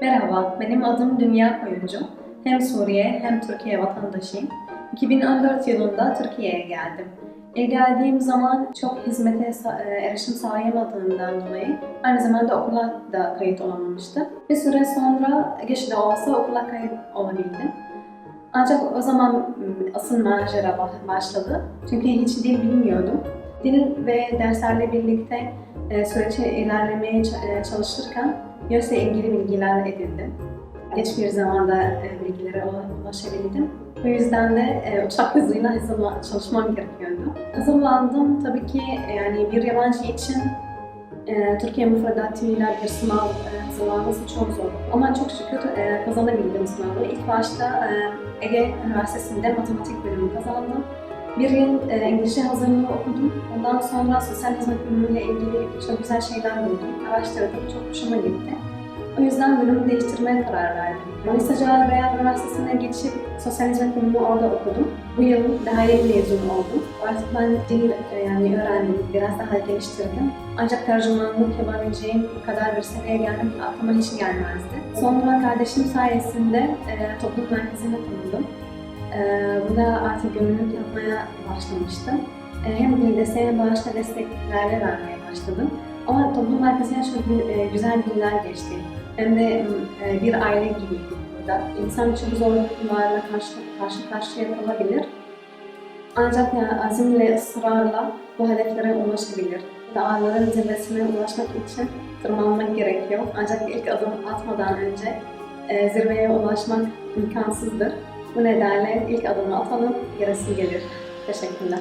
Merhaba, benim adım Dünya Koyuncu. Hem Suriye hem Türkiye vatandaşıyım. 2014 yılında Türkiye'ye geldim. E, geldiğim zaman çok hizmete e, erişim sağlayamadığımdan dolayı aynı zamanda okula da kayıt olamamıştım. Bir süre sonra geç de olsa okula kayıt olabildim. Ancak o zaman m, asıl macera ba- başladı. Çünkü hiç dil bilmiyordum. Dil ve derslerle birlikte e, sürece ilerlemeye e, çalışırken YÖS'le ilgili bilgiler edindim. Geç bir zamanda e, bilgilere ula- ulaşabildim. Bu yüzden de e, uçak hızıyla hazırla, çalışmam gerekiyordu. Hazırlandım tabii ki e, yani bir yabancı için Türkiye müfredatıyla bir sınav hazırlanması çok zor. Ama çok şükür kazanabildim sınavı. İlk başta Ege Üniversitesi'nde matematik bölümü kazandım. Bir yıl e, İngilizce hazırlığı okudum. Ondan sonra sosyal hizmet bölümüyle ilgili çok güzel şeyler buldum. Araştırdım, çok hoşuma gitti. O yüzden bölümü değiştirmeye karar verdim. Manisa Cağaloğlu Üniversitesi'ne geçip sosyal hizmet bölümü orada okudum. Bu yıl daha yeni mezun oldum. Artık ben dil e, yani öğrendim, biraz daha geliştirdim. Ancak tercümanlık yapabileceğim kadar bir seviyeye geldim ki aklıma hiç gelmezdi. Sonra kardeşim sayesinde e, toplum merkezine tanıdım. Ee, Burada artık gönüllülük yapmaya başlamıştım. Ee, Hem dil desteği hem başta desteklerle vermeye başladım. Ama toplum merkezine çok e, güzel günler geçti. Hem de e, bir aile gibiydik burada. İnsan çok zorluklarla karşı, karşı karşıya kalabilir. Ancak yani azimle, ısrarla bu hedeflere ulaşabilir. Dağların zirvesine ulaşmak için tırmanmak gerekiyor. Ancak ilk adım atmadan önce e, zirveye ulaşmak imkansızdır. Bu nedenle ilk adımı atalım, gerisi gelir. Teşekkürler.